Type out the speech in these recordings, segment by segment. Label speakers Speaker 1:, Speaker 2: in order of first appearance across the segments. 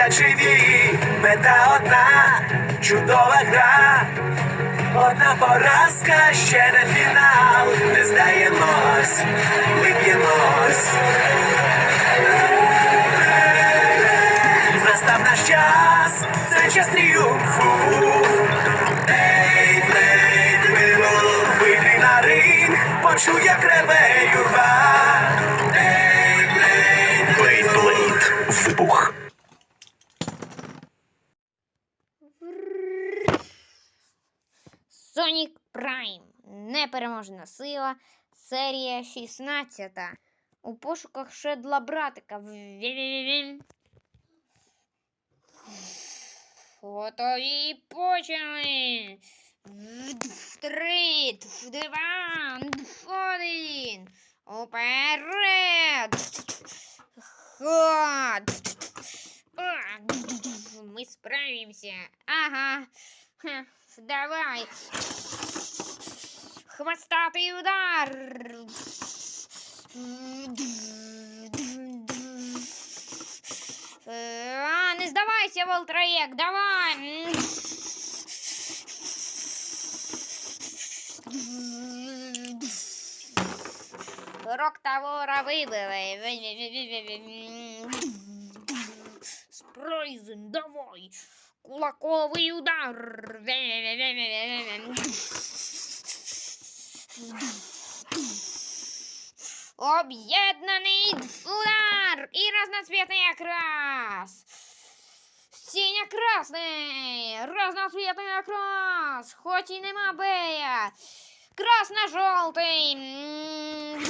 Speaker 1: м'яч живі, мета одна, чудова гра. Одна поразка, ще не фінал. Не здаємось, ми б'ємось. Настав наш час, це час тріумфу. Ей, плей, вийди на ринг, почуй, як реве юрба.
Speaker 2: Непереможна сила. Серія 16. У пошуках шедла братика. Ві-ві-ві-ві. Готові почали. Три, два, один. Уперед. Ха. А, Мы справимся. Ага. Ха, Давай. Хвостатый удар. А, не здавайся, Волтроек, давай. Рок Тавора вибили. Спрайзен, давай. Кулаковий удар. Об'єднаний удар і разноцветний окрас. Синя-красний, разноцветний окрас, хоч і нема бея. Красно-жовтий. М.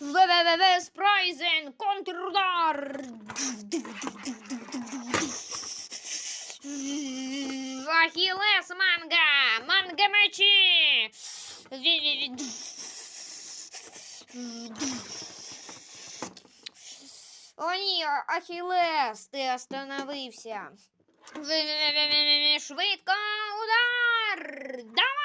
Speaker 2: ВВВ Спрайзен, контрудар. Ахиллес О ні, Ахиллес, ти остановився. Швидко удар! Давай!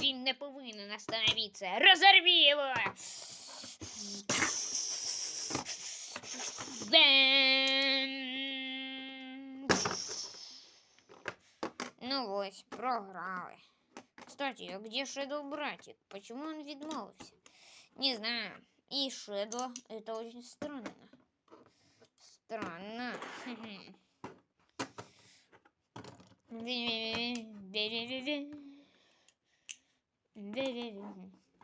Speaker 2: Він не повинен остановиться. Разорви его! Ну ось, програли. Кстати, а где Шэдоу братик? Почему он відмовився? Не знаю. И Шэдоу, это очень странно. Странно.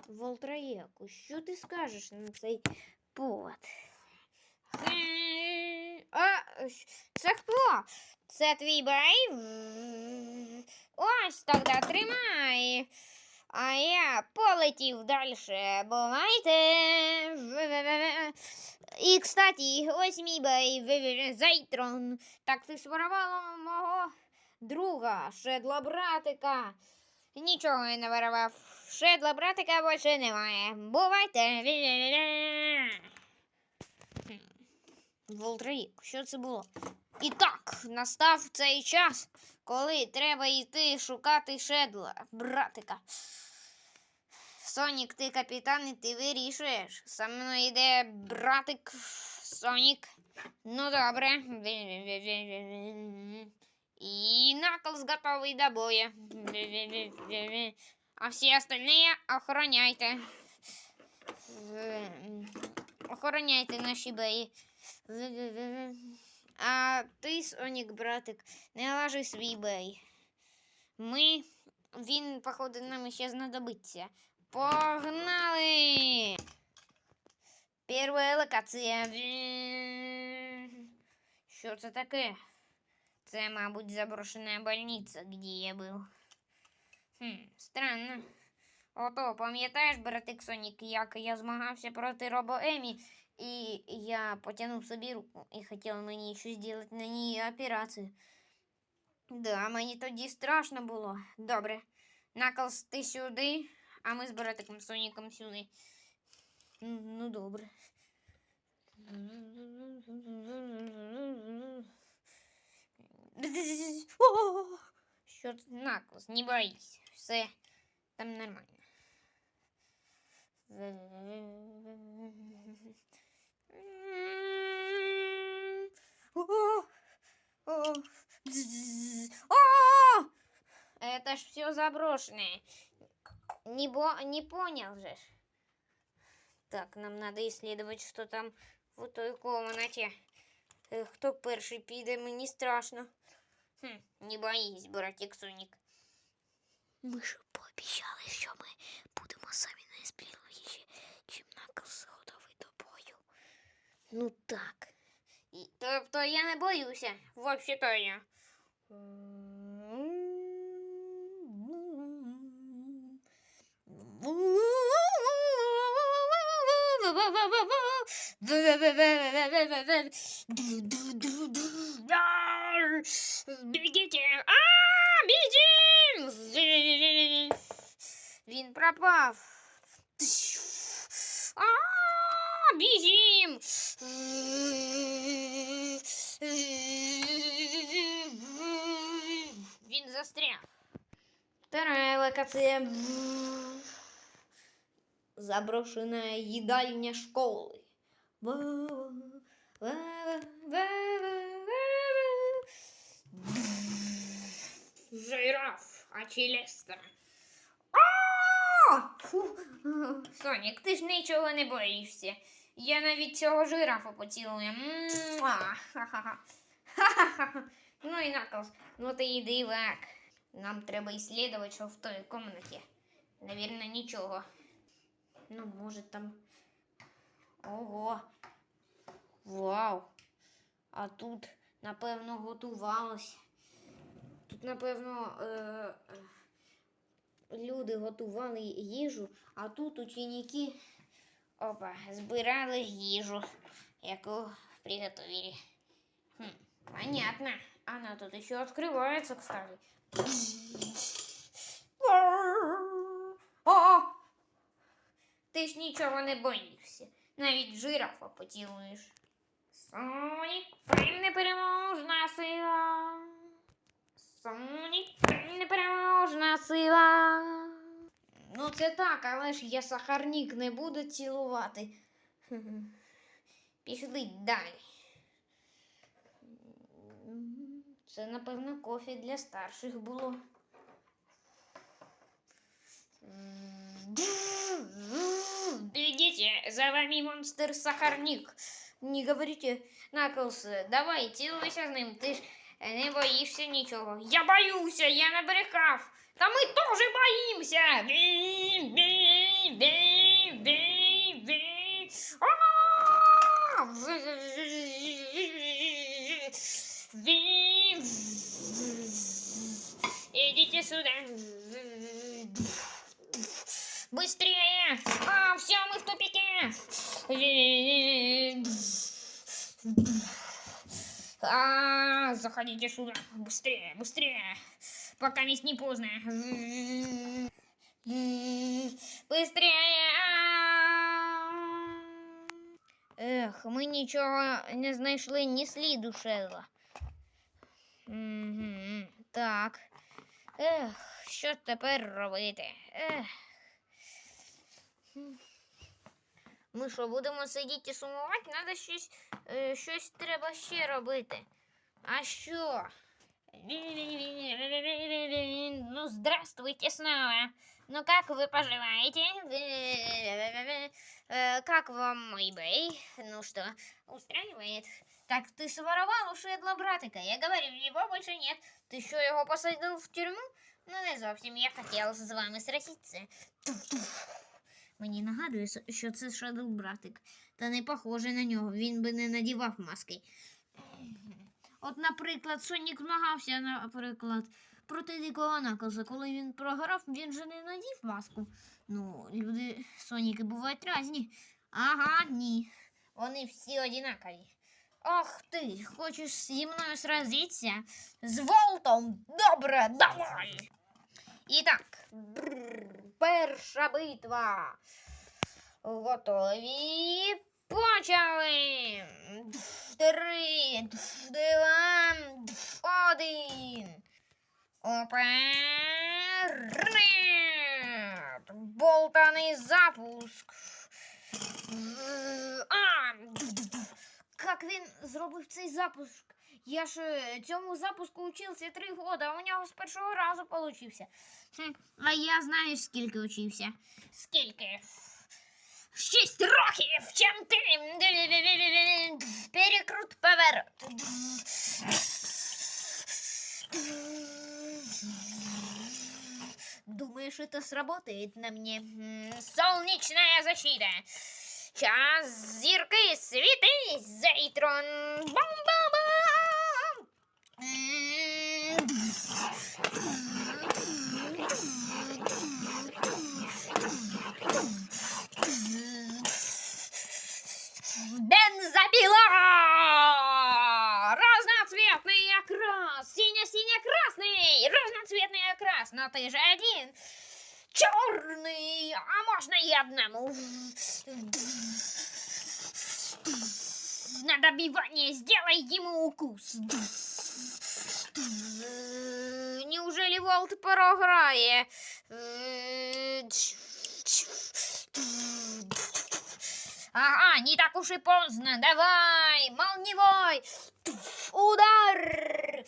Speaker 2: Волтраєку, що ти скажеш на цей повод? А, це хто? Це твій бей? Ось тогда тримай. А я полетів далі. Бувайте. І, кстати, ось мій бей. Зайтрон. Так ти своровала мого друга, шедла братика. Нічого я не Шедла братика більше немає. Бувайте. Волтраїк, що це було? І так, настав цей час, коли треба йти шукати шедла, братика. Сонік, ти капітан, і ти вирішуєш. Со мною йде братик Сонік. Ну добре. І Наклз готовий до боя. А всі остальные охороняйте. Охороняйте наші бої. А ти, Сонік, братик, не лажи свій бей. Ми, він, походу, нам ще знадобиться. Погнали! Перша локація. Що це таке? Це, мабуть, заброшена больниця, де я був. Хм, странно. Ото, пам'ятаєш, братик Сонік, як я змагався проти Робо Емі, і я потягнув собі руку і хотів мені щось зробити на ній операцію. Да, мені тоді страшно було. Добре. Наклз, ти сюди. а ми з братиком Соніком сюди. Ну, добре. Що ти наклз, не боїсь. Все там нормально. О, о, дзз. О! Это ж все заброшенное. Не, бо... не понял же. ж. Так, нам надо исследовать, что там в той комнате. Е, Хто перший піде, мені страшно. Хм, не боїсь, братик Сонік.
Speaker 3: Ми ж пообіцяли, що ми будемо самі найспільніші, чим Наклз готовий до бою.
Speaker 2: Ну так. І, тобто я не боюся. Взагалі-то я. Бегите! Пропав. А, бежим! Він застряг. Вторая локация. Заброшенная едальня школы. Жираф, Ачилестер. Сонік, ти ж нічого не боїшся. Я навіть цього жирафа поцілую. Ха-ха-ха. Ну і наклз. Ну ти і дивак. Нам треба исследовать, що в той комнаті. Навірно, нічого. Ну, може там. Ого. Вау. А тут, напевно, готувалось. Тут, напевно, е, люди готували їжу, а тут ученики опа, збирали їжу, яку приготовили. Хм, понятно. Она тут еще открывается, кстати. О! Ти ж нічого не боїшся. Навіть жирафа поцілуєш. Сонік, непереможна сила. Сонік, непереможна сила. Ну, це так, але ж я сахарник не буду цілувати. Пішли далі. Це, напевно, кофе для старших було. Бегите, за вами монстр-сахарник. Не говорите, Наклз, давай, цілуйся з ним, ти ж не боїшся нічого. Я боюся, я набрехав. Та ми теж боїмося. Бі, бі, бі, бі, бі. А! Бі. Идите сюда. Быстрее! А, все, мы в тупике! А, заходите сюда. Быстрее, быстрее. Пока ведь не поздно. Быстрее! Ех, ми нічого не знайшли ні сліду шезла. Мгм, Так. Ех, що тепер робити? Ех. М. Ми що, будемо сидіти і сумувати? Надо щось, е, щось треба ще робити. А що? Ну, здравствуйте снова. Ну, как вы поживаете? Э, Как вам мой бей? Ну что, устраивает? Так ты своровал у шедла братика. Я говорю, его больше нет. Ты что, его посадил в тюрьму? Ну, не зовсім. Я хотіла з вами сроситися. Мені нагадує, що це Шедл братик. Та не похоже на нього. Він би не надівав маски. От, наприклад, Сонік змагався, наприклад, проти Дикого Наклза. Коли він програв, він же не надів маску. Ну, люди Соніки бувають різні. Ага, ні. Вони всі одинакові. Ах ти, хочеш зі мною сразитися? З Волтом? Добре, давай. І так. Перша битва. Готові. Почали. Три, два, один. Уперед! Болтаний запуск. А! Як він зробив цей запуск? Я ж е, цьому запуску учився три роки, а у нього з першого разу получився. Хм, а я знаю, скільки учився. Скільки? Шість років! Чим ти? Перекрут поворот. Думаешь, это сработает на мне? М, Солнечная защита. Час зірки світись, Зейтрон. Бам-бам-бам! Бензопила! Разноцветный окрас! Сине-сине-красный! Разноцветный окрас! Но ты же один! Черный! А можно и одному? На добивание сделай ему укус! Волт програє? Ага, не так уж и поздно. Давай, молневой. Удар.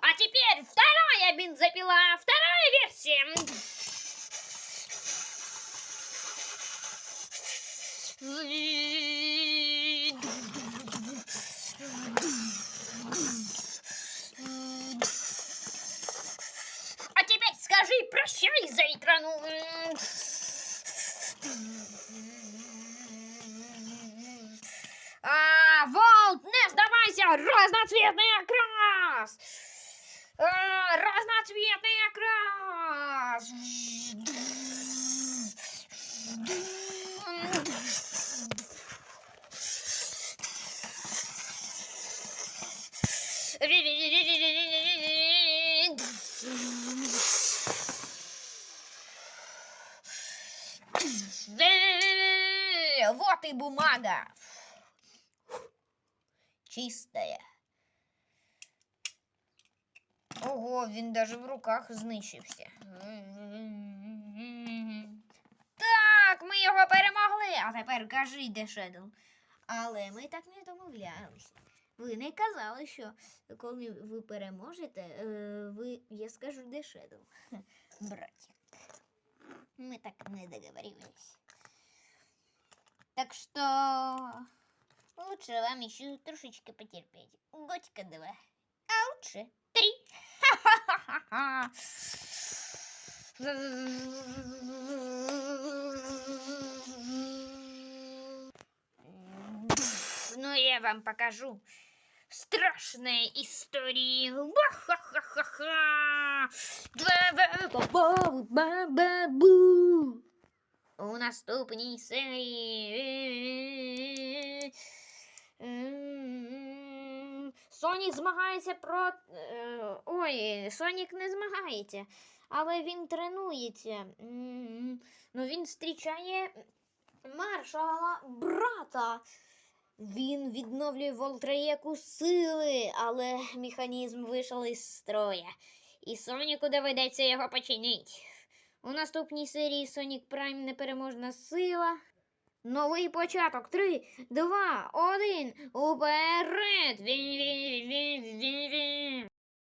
Speaker 2: А теперь вторая бензопила, вторая версия. А теперь скажи прощай, Зейтрану. А, Волт, не сдавайся! Разноцветный окрас! А, разноцветный окрас! Вот и бумага. Чистая. Ого, він даже в руках знищився. Так, ми його перемогли. А тепер кажи, де Шедл. Але ми так не домовлялися. Ви не казали, що коли ви переможете, е, ви, я скажу, де Шедл. Братик. Мы так не договорились. Так что лучше вам еще трошечки потерпеть. Годика два. А лучше три. Ха-ха-ха-ха. Ну, я вам покажу страшные истории. Ва-ха-ха-ха-ха. У наступній серії. Сонік змагається про. е, Ой, Сонік не змагається, але він тренується. Ну він зустрічає маршала брата. Він відновлює Волтраєку сили, але механізм вийшов із строя. І Соніку доведеться його починити. У наступній серії Сонік Прайм непереможна сила. Новий початок. Три, два, один. Уперед! Ві-ві-ві-ві-ві.